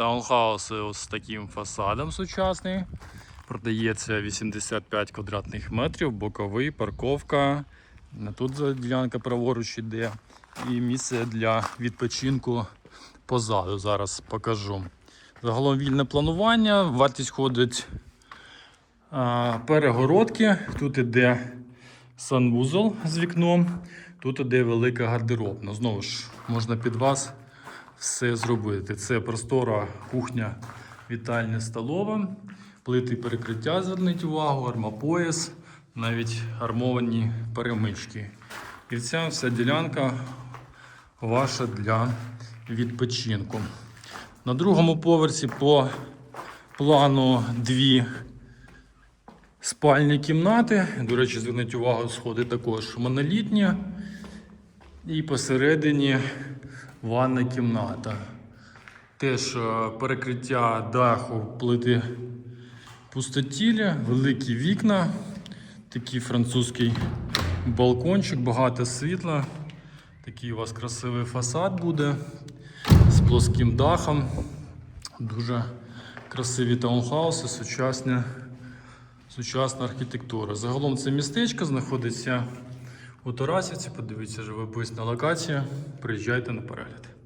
Таунхауси ось з таким фасадом сучасний. Продається 85 квадратних метрів, боковий, парковка. Тут ділянка праворуч іде. І місце для відпочинку позаду. Зараз покажу. Загалом вільне планування. Вартість ходить а, перегородки. Тут іде санвузол з вікном. Тут іде велика гардеробна. Знову ж можна під вас все зробити. Це простора кухня, вітальня столова, плити перекриття, зверніть увагу, армопояс, навіть армовані перемички. І ця вся ділянка ваша для відпочинку. На другому поверсі по плану дві спальні кімнати. До речі, зверніть увагу, сходи також монолітні. І посередині ванна кімната. Теж е, перекриття даху плити пустотілля, великі вікна, такий французький балкончик, багато світла. Такий у вас красивий фасад буде з плоским дахом. Дуже красиві таунхауси, сучасні, сучасна архітектура. Загалом це містечко знаходиться у Тарасівці. Подивіться живописна локація. Приїжджайте на перегляд.